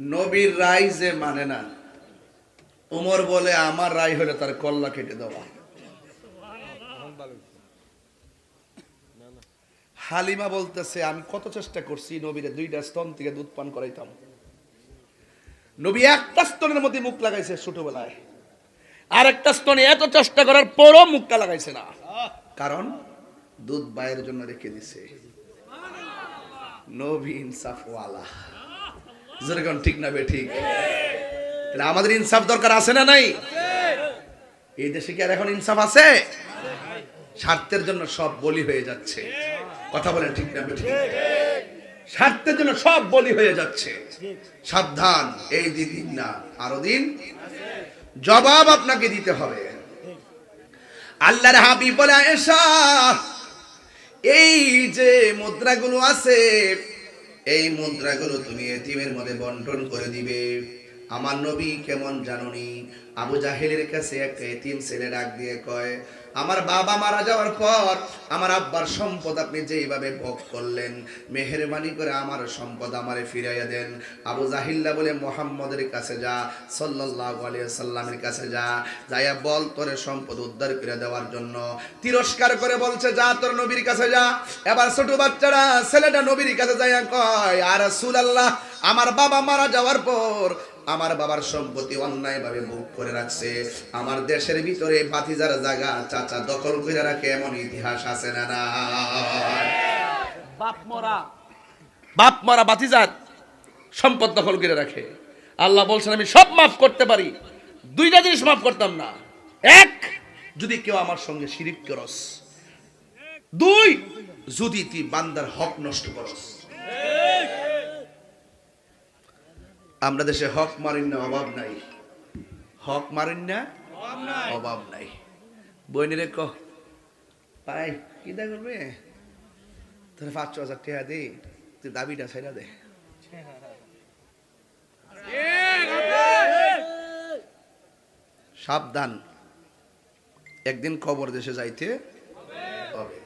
নবীর রায় যে মানে না, উমর বলে, আমার রায় হলে তার কল্লা কেটে দেওয়া হালিমা বলতেছে, আমি কত চেষ্টা করছি নবীরে দুইটা স্তন থেকে দুধ পান করাইতাম। নবী একটা স্তনের মধ্যে মুখ লাগাইছে ছোটবেলায়। আর একটা স্তনে এত চেষ্টা করার পরও মুখটা লাগাইছে না। কারণ দুধ বায়ের জন্য রেখে দিছে। নবী ইনসাফওয়ালা। যেরকম ঠিক না ঠিক। তাহলে আমাদের ইনসাফ দরকার আছে না নাই? এই দেশে কি আর এখন ইনসাফ আছে? স্বার্থের জন্য সব বলি হয়ে যাচ্ছে। কথা বলেন ঠিক না ঠিক? স্বার্থের জন্য সব বলি হয়ে যাচ্ছে। সাবধান, এই দিন না, আরও দিন। জবাব আপনাকে দিতে হবে। আল্লাহর হাবিব বলে এই যে মুদ্রাগুলো আছে এই মুদ্রাগুলো তুমি এতিমের মধ্যে বন্টন করে দিবে। আমার নবী কেমন জাননি? আবু জাহেলের কাছে একটা এতিম ছেলে ডাক দিয়ে কয়, আমার বাবা মারা যাওয়ার পর আমার আব্বার সম্পদ আপনি যেইভাবে ভোগ করলেন, মেহরবানি করে আমার সম্পদ আমারে ফিরাইয়া দেন। আবু জাহিল্লা বলে, মোহাম্মদের কাছে যা আলাইহি সাল্লামের কাছে যা, যাইয়া বল তোর সম্পদ উদ্ধার করে দেওয়ার জন্য। তিরস্কার করে বলছে, যা তোর নবীর কাছে যা। এবার ছোট বাচ্চারা, ছেলেটা নবীর কাছে যাইয়া কয় আর রাসূলুল্লাহ আমার বাবা মারা যাওয়ার পর আমার বাবার সম্পত্তি অন্যায়ভাবে ভোগ করে রাখছে। আমার দেশের ভিতরে বাতিজার জায়গা চাচা দখল করে রাখে এমন ইতিহাস আছে না না? বাপ মরা, বাপ মারা বাতিজার সম্পদ দখল করে রাখে। আল্লাহ বলছেন, আমি সব মাফ করতে পারি, দুইটা জিনিস মাফ করতাম না। এক, যদি কেউ আমার সঙ্গে শিরিক করস। দুই, যদি তুই বান্দার হক নষ্ট করস। আমরা দেশে হক মারিন না অভাব নাই। হক মারিন না অভাব নাই। বইনিরে কহ পাই কি দা করবে? তোর পাঁচশো হাজার টাকা দে তুই দাবিটা ছেড়ে দে। সাবধান। একদিন কবর দেশে যাইতে হবে।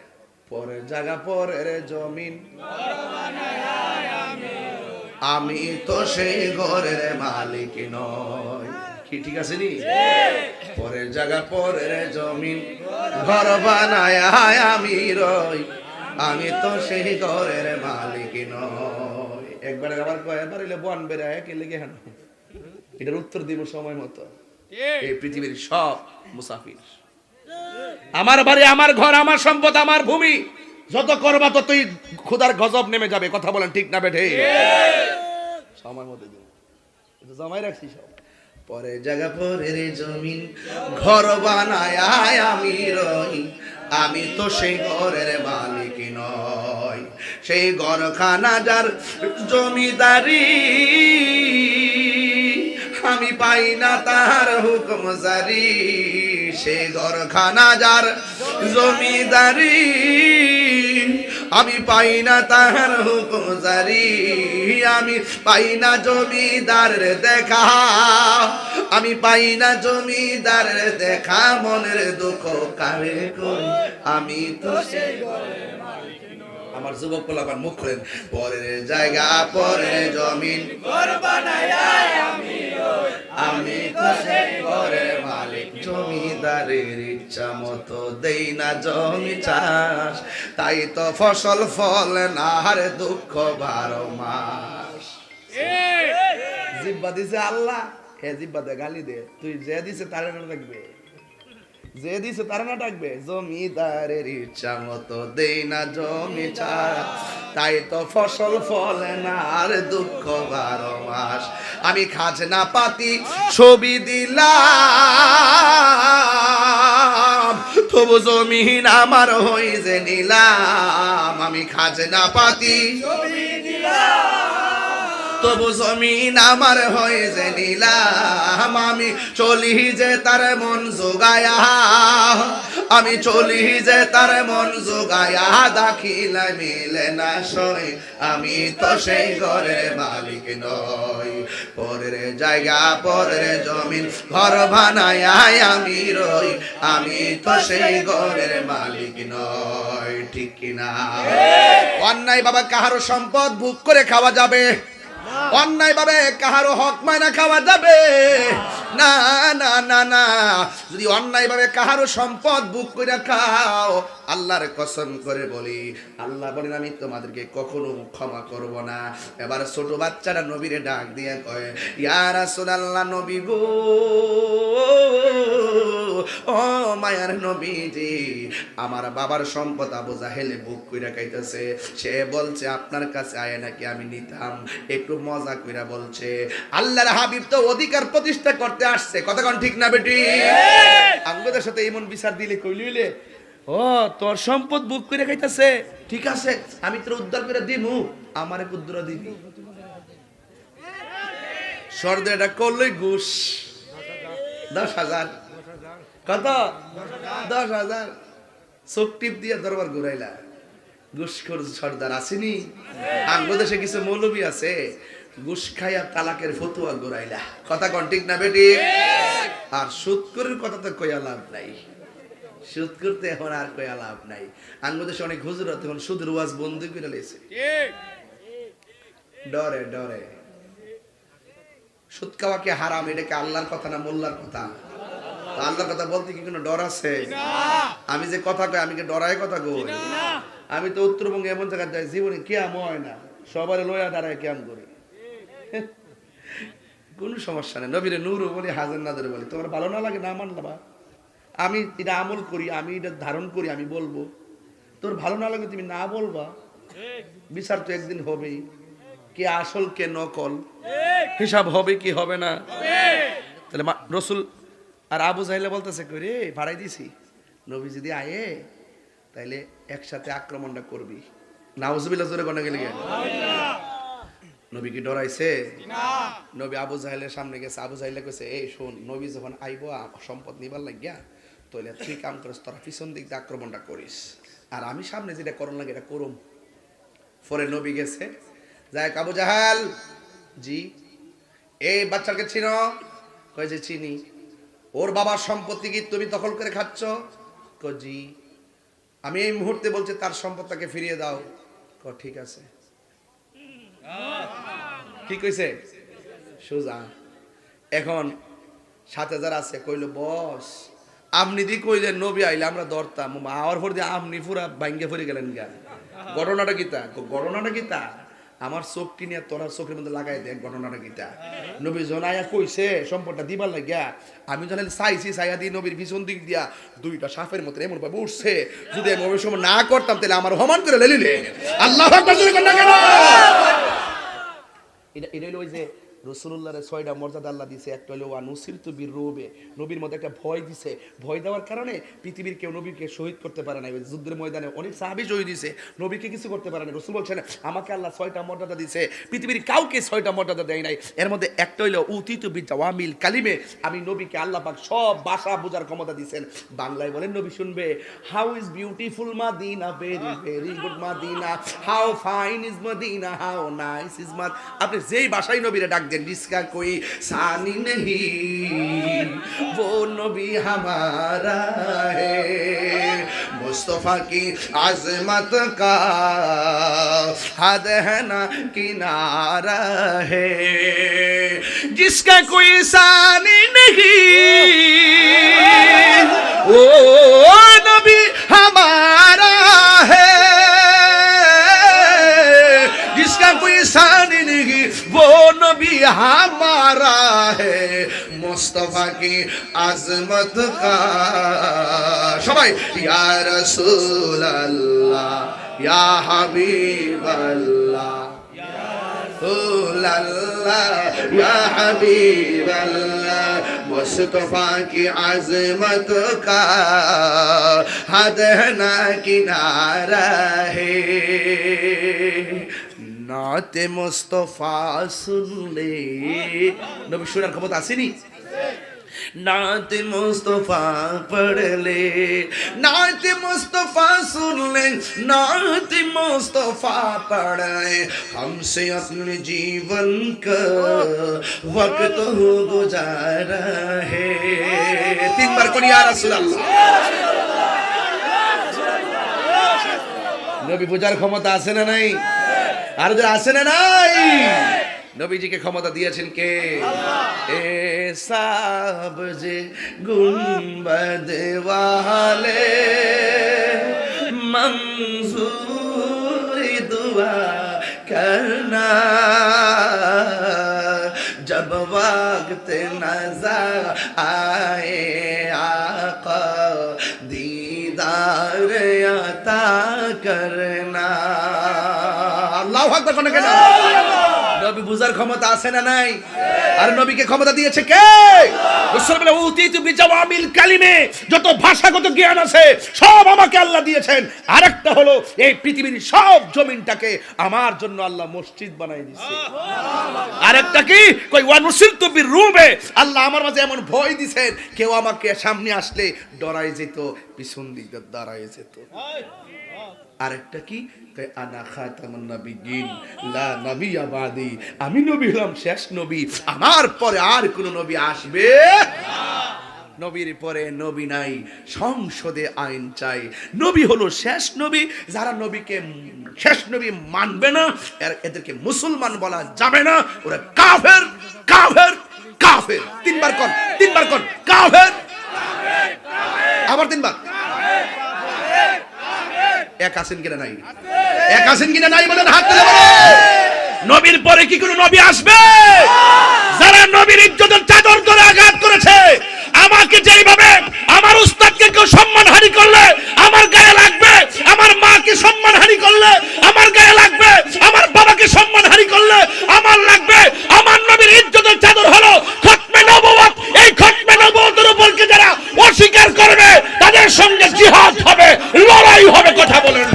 পরের জায়গা পরের জমিন। আমি তো সেই ঘরের মালিক নয় কি ঠিক আছে নি? পরের জায়গা পরের জমিন ঘর বানায় আমি রই। আমি তো সেই ঘরের মালিক নয় একবার আবার কয় এবার এলে বন বেড়ায় কে লেগে হেন। এটার উত্তর দিব সময় মতো। এই পৃথিবীর সব মুসাফির। আমার বাড়ি আমার ঘর আমার সম্পদ আমার ভূমি। যত করবা ততই খুদার গজব নেমে যাবে কথা বলেন ঠিক না বেঠে? সময় মতো দিব জমাই রাখছি সব। পরে জায়গা পরের জমিন ঘর বানায় আমি রই। আমি তো সেই ঘরের মালিক নয় সেই ঘরখানা যার জমিদারি। আমি পাই না তার হুকুম জারি। সে ঘরখানা যার জমিদারি। আমি পাই না তাহার হুকুম জারি, আমি পাই না জমিদার দেখা। আমি পাই না জমিদার দেখা, মনের দুঃখ কারে কই? আমি তো সেই আমার যুবক আমার মুখ খোলেন। পরের জায়গা পরের জমিন। আমি তো সেই ঘরের মালিক জমিদারের ইচ্ছা মতো দেই না জমি চাষ। তাই তো ফসল ফল না হারে দুঃখ বারো মাস। জিব্বা দিছে আল্লাহ হে জিব্বা দে গালি দে তুই যে দিছে তারে রাখবে যে দিছে তারা না ডাকবে জমিদারের ইচ্ছা মতো দেই না জমি ছাড়া। তাই তো ফসল ফলে না, আর দুঃখ বারো মাস। আমি খাজনা পাতি ছবি দিলাম, তবু জমিন আমার হই যে নিলাম। আমি খাজনা পাতি তবু জমিন আমার হয়ে যে নিলাম, আমি চলি যে তার মন যোগায়া আমি চলি যে তার মন যোগায়া দাখিলা মিলে না সই। আমি তো সেই ঘরের মালিক নই। পরের জায়গা, পরের জমিন, ঘর বানায় আমি রই। আমি তো সেই ঘরের মালিক নয় ঠিক কিনা? অন্যায় বাবা, কাহারও সম্পদ ভোগ করে খাওয়া যাবে? অন্যায় ভাবে কাহারও হক মায়না খাওয়া যাবে না। না না না। যদি অন্যায় ভাবে কাহারও সম্পদ বুক করে খাও, আল্লাহর কসম করে বলি, আল্লাহ বলেন, আমি তোমাদেরকে কখনো ক্ষমা করব না। এবার ছোট বাচ্চারা নবীরে ডাক দিয়ে কয়, ইয়া রাসূলুল্লাহ নবী গো, ও মায়ার নবীজি, আমার বাবার সম্পদ আবু জাহেলে বুক কইরা খাইতেছে। সে বলছে, আপনার কাছে আয় নাকি আমি নিতাম? একটু মজা কইরা বলছে, আল্লাহর হাবিব তো অধিকার প্রতিষ্ঠা করতে আসছে। কতক্ষণ ঠিক না বেটি? আঙ্গদের সাথে এমন বিচার দিলে কইলিলে ও তোর সম্পদ বুক করে খাইতেছে। ঠিক আছে আমি তোর উদ্ধার করে দিমু। আমারে কুদ্র দিবি। সর্দ এটা করলই ঘুষ। দশ হাজার। কত? দশ হাজার। চোখ টিপ দিয়ে দরবার ঘুরাইলা। ঘুষখোর সর্দার আসেনি। কিছু মৌলবী আছে। ঘুষ খাইয়া তালাকের ফতুয়া ঘুরাইলা। কথা কন ঠিক না বেটি? আর সুৎকরের কথা তো কইয়া লাভ নাই। সুদ করতে এখন আর কইয়া লাভ নাই। বাংলাদেশে অনেক হুজুরত এখন সুদের ওয়াজ বন্ধ করে লেছে ডরে ডরে। সুদ খাওয়া কি হারাম? এটাকে আল্লাহর কথা না মোল্লার কথা? আল্লাহর কথা বলতে কি কোনো ডর আছে? আমি যে কথা কই আমি কি ডরাই কথা কই? আমি তো উত্তরবঙ্গে এমন জায়গায় যাই জীবনে কেয়াম হয় না। সবার লয়া দাঁড়ায় কেয়াম করি। কোনো সমস্যা নেই। নবীরে নূর বলি, হাজার নাদের বলি। তোমার ভালো না লাগে না মানলাবা আমি এটা আমল করি, আমি এটা ধারণ করি, আমি বলব। তোর ভালো না লাগে তুমি না বলবা? বিচার তো একদিন হবেই। কে আসল, কে নকল? হিসাব হবে কি হবে না? তাহলে রসুল আর আবু জাহিলে বলতেছে রে, ভাড়াই দিছি। নবী যদি আয়ে, তাইলে একসাথে আক্রমণটা করবি। নাউজুবিল্লাহ জোরে গেলে গেল নবী কি ডরাইছে? নবী আবু জাহেলের সামনে গেছে। আবু জাহেলে কইছে এই শোন নবী যখন আইব সম্পদ নিবার লাগিয়া তাহলে তুই কাম করিস তোরা পিছন দিক দিয়ে আক্রমণটা করিস। আর আমি সামনে যেটা করণ লাগে এটা করুম। পরে নবী গেছে। যায় আবু জাহাল জি এই বাচ্চাকে চিনো? কয় যে চিনি। ওর বাবার সম্পত্তি কি তুমি দখল করে খাচ্ছ? ক জি। আমি এই মুহূর্তে বলছি তার সম্পদটাকে ফিরিয়ে দাও। ক ঠিক আছে। কি কইছে? সোজা। এখন সাত হাজার আছে কইল, বস, আপনি দি কইলেন নবী আইলে আমরা ধরতাম। আওয়ার পর দিয়ে আপনি পুরা ভাঙ্গে ফুরে গেলেন গা ঘটনাটা কিতা ঘটনাটা কিতা আমার চোখটি নিয়ে তোরা চোখের মধ্যে লাগাই দেখ ঘটনাটা কিতা নবী জনাইয়া কইছে, সম্পদটা দিবার লাগিয়া, আমি জানালে চাইছি চাইয়া দিয়ে নবীর পিছন দিক দিয়া দুইটা সাপের মতো এমন ভাবে উঠছে। যদি আমি সময় না করতাম, তাহলে আমার হমান করে লেলিলে। আল্লাহ আকবার জোরে কর না কেন? হলো রসুল্লাহর ছয়টা মর্যাদা আল্লাহ দিছে, একটা হলো আনুসির তু বীর রোবে, নবীর মধ্যে একটা ভয় দিছে। ভয় দেওয়ার কারণে পৃথিবীর কেউ নবীকে শহীদ করতে পারে না যুদ্ধের ময়দানে অনেক সাহাবি শহীদ দিছে নবীকে কিছু করতে পারে না রসুল বলছেন, আমাকে আল্লাহ ছয়টা মর্যাদা দিছে, পৃথিবীর কাউকে ছয়টা মর্যাদা দেয় নাই। এর মধ্যে একটা হইল, উতিত বিজাওয়ামিল কালিমে আমি নবীকে আল্লাহ পাক সব ভাষা বোঝার ক্ষমতা দিছেন। বাংলায় বলেন, নবী শুনবে how is beautiful Madina very very good Madina how fine is Madina how nice is মাদ আপনি যেই ভাষায় নবীরে ডাক দেন जिसका कोई सानी नहीं, वो नबी हमारा है। मुस्तफ़ा की आजमत का हद है ना किनारा है। जिसका कोई सानी नहीं, वो नबी নবী হামারা হে মুস্তফা কি আজমত কা? সবাই, ইয়া রসুল আল্লাহ ইয়া হাবিব আল্লাহ मुस्तफ़ा की आज़मत का हद ना किनारा है নাতে মোস্তফা শুনলে নবী শোনার ক্ষমতা আসেনি? নাত মুস্তফা পড়লে, নাত মুস্তফা सुनले नात मुस्तफा पढ़े हमसे अपने जीवन का वक्त हो गुजारा तीन बार নবী পূজার ক্ষমতা আছে না নাই? আর যে আছে না নাই? নবীজিকে ক্ষমতা দিয়েছেন কে? এ সাব যে গুম্বদ ওয়ালে দুয়া করনা। জব ওয়াক্ত নজর আয়ে আকবার কোন কেন নবী বুঝার ক্ষমতা আছে না নাই? আর নবীকে ক্ষমতা দিয়েছে কে? কালিমে, যত ভাষাগত জ্ঞান আছে, সব আমাকে আল্লাহ দিয়েছেন। আরেকটা হলো, এই পৃথিবীর সব জমিনটাকে আমার জন্য আল্লাহ মসজিদ বানাই দিয়েছে। আরেকটা কি? কই ওয়ানুসিল তুবির রুবে আল্লাহ আমার মাঝে এমন ভয় দিছেন, কেউ আমাকে সামনে আসলে ডরাই যেত, পিছন দিক দাঁড়ায় যেত। আরেকটা কি? আনা খাতামুন লা নবিয়্যা বাদি। আমি নবী হলাম শেষ নবী। আমার পরে আর কোন নবী আসবে নবীর পরে নবী নাই, সংসদে আইন চাই। নবী হলো শেষ নবী, যারা নবীকে শেষ নবী মানবে না এদেরকে মুসলমান বলা যাবে না। ওরা কাফের কাফের কাফের। তিনবার কন তিনবার কন, কাফের। আবার তিনবার। এক আছেন কিনা নাই? এক আছেন কিনা নাই বলেন, হাত তুলে নবীর পরে কি কোনো নবী আসবে? যারা নবীর ইজ্জতের চাদর ধরে আঘাত করেছে, আমাকে যেইভাবে আমার উস্তাদকে কেউ সম্মানহানি করলে আমার গায়ে লাগবে আমার মাকে সম্মানহানি করলে আমার গায়ে লাগবে আমার বাবাকে সম্মানহানি করলে আমার লাগবে আমার নবীর ইজ্জতের চাদর হলো খতমে নবুয়ত এই খতমে নবুয়তের উপরকে যারা অস্বীকার করবে তাদের সঙ্গে জিহাদ হবে লড়াই হবে কথা বলেন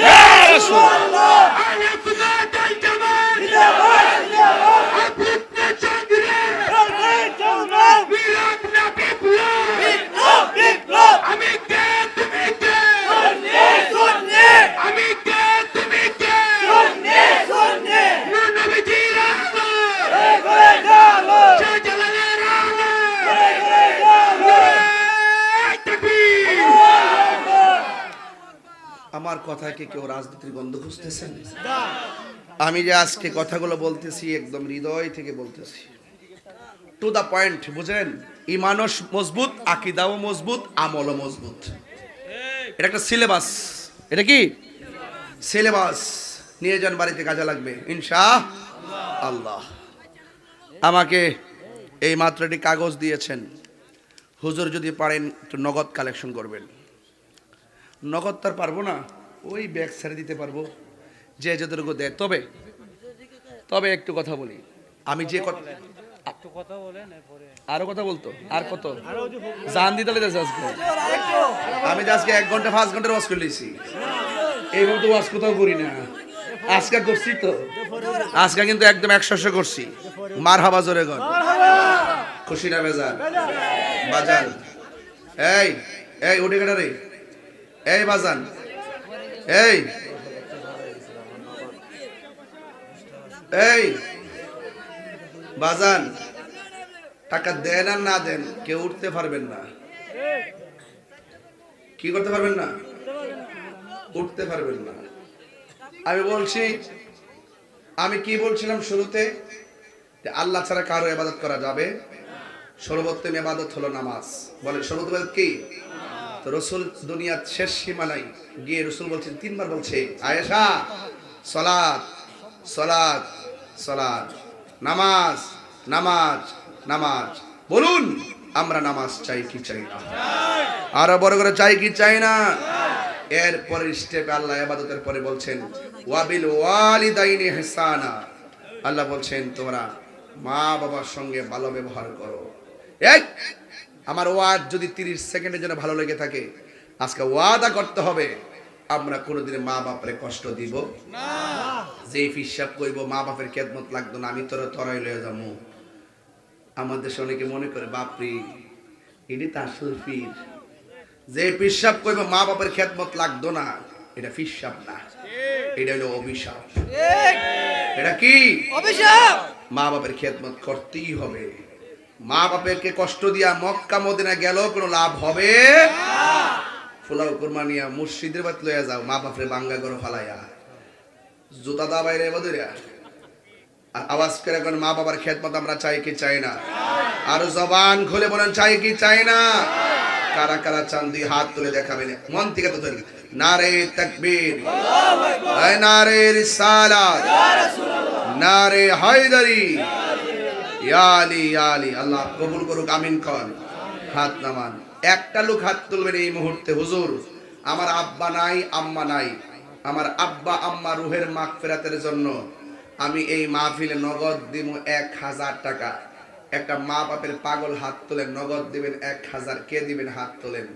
ইয়া রাসূল আমার কথায় কি কেউ রাজনীতির গন্ধ খুঁজতেছেন আমি যে আজকে কথাগুলো বলতেছি, একদম হৃদয় থেকে বলতেছি। টু দা পয়েন্ট বুঝেন ইমানও মজবুত, আকিদাও মজবুত, আমলও মজবুত। এটা একটা সিলেবাস এটা কি? সিলেবাস নিয়ে যান, বাড়িতে কাজে লাগবে। ইনশা আল্লাহ। আমাকে এই মাত্র একটি কাগজ দিয়েছেন। হুজুর যদি পারেন, একটু নগদ কালেকশন করবেন। নগদ তার পারব না। ওই ব্যাগ ছেড়ে দিতে পারব। যে যতটুকু দেয়। তবে তবে একটু কথা বলি। আমি যে কথা আরও কথা বলতো? আর কত? জান দিতে আজকে আমি আজকে এক ঘণ্টা পাঁচ ঘণ্টার ওয়াজ করে লিছি এইভাবে তো ওয়াজ কোথাও করি না। আজকে করছি তো। আজকে কিন্তু একদম একশো করছি। মার হাবা জোরে গন খুশি না বেজান বাজান। এই এই উঠে কেটে রে। এই বাজান। এই এই, বাজান, টাকা দেন আর না দেন, কেউ উঠতে পারবেন না। কি করতে পারবেন না? উঠতে পারবেন না। আমি বলছি, আমি কি বলছিলাম শুরুতে? আল্লাহ ছাড়া কারও ইবাদত করা যাবে? সর্বোত্তম ইবাদত হলো নামাজ। বলে, সর্বোত্তম কি? তো রসুল দুনিয়ার শেষ সীমানায় গিয়ে রসুল বলছেন, তিনবার বলছে, আয়েশা সলাদ সলাদ সলাদ নামাজ নামাজ নামাজ। বলুন, আমরা নামাজ চাই কি চাই না? আরও বড় করে চাই কি চাই না? এর পরের স্টেপে আল্লাহ ইবাদতের পরে বলছেন, ওয়াবিল ওয়ালিদাইনি ইহসানা। আল্লাহ বলছেন, তোমরা মা বাবার সঙ্গে ভালো ব্যবহার করো। এক আমার ওয়াদ যদি তিরিশ সেকেন্ডের জন্য ভালো লেগে থাকে, আজকে ওয়াদা করতে হবে। আমরা কোনোদিন মা বাপরে কষ্ট দিব? যে হিসাব কইব মা বাপের খেদমত লাগতো না আমি তোরা তরাই লয়ে যাব আমাদের দেশে অনেকে মনে করে বাপরি এটি তার সুরফির যে পিসাব কইব মা বাপের খেদমত লাগতো না এটা ফিসাব না। এটা হলো অভিশাপ। এটা কি? অভিশাপ! মা বাপের খেদমত করতেই হবে। মা বাপেরকে কষ্ট দিয়া মক্কা মদিনা গেল কোনো লাভ হবে? ফুলাও কুরমানিয়া মুর্শিদের বাত লইয়া যাও, মা বাপরে বাঙ্গা করো ফালাইয়া। জুতা দা বাইরে বদরিয়া আর আওয়াজ করে এখন মা বাবার খেদমত আমরা চাই কি চাই না? আর জবান খুলে বলেন, চাই কি চাই না? কারা কারা চান দুই হাত তুলে দেখাবেন, মন থেকে তো তৈরি নারে তাকবীর নারে রিসালাত, নারে হায়দারি। ইয়া আলী ইয়া আলী, আল্লাহ কবুল করুক, আমিন কন। হাত নামান। একটা লোক হাত তুলবেন এই মুহূর্তে, হুজুর। আমার আব্বা নাই, আম্মা নাই। আমার আব্বা, আম্মা রুহের মাগ ফেরাতের জন্য আমি এই মাহফিলে নগদ দিব এক হাজার টাকা। একটা মা বাপের পাগল হাত তোলেন, নগদ দিবেন এক হাজার। কে দিবেন হাত তোলেন?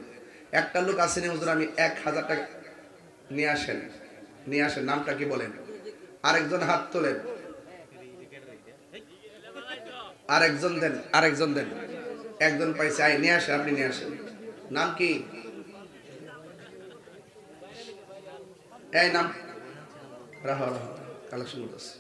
একটা লোক আসেনি হুজুর, আমি এক হাজার টাকা নিয়ে আসেন নিয়ে আসেন, নামটা কি বলেন? আরেকজন হাত তোলেন। আরেকজন দেন আরেকজন দেন। একজন পাইছে আই নিয়ে আসেন, আপনি নিয়ে আসেন। নাম কি? এই নাম রাহ রাহ কালেকশন করতেছে।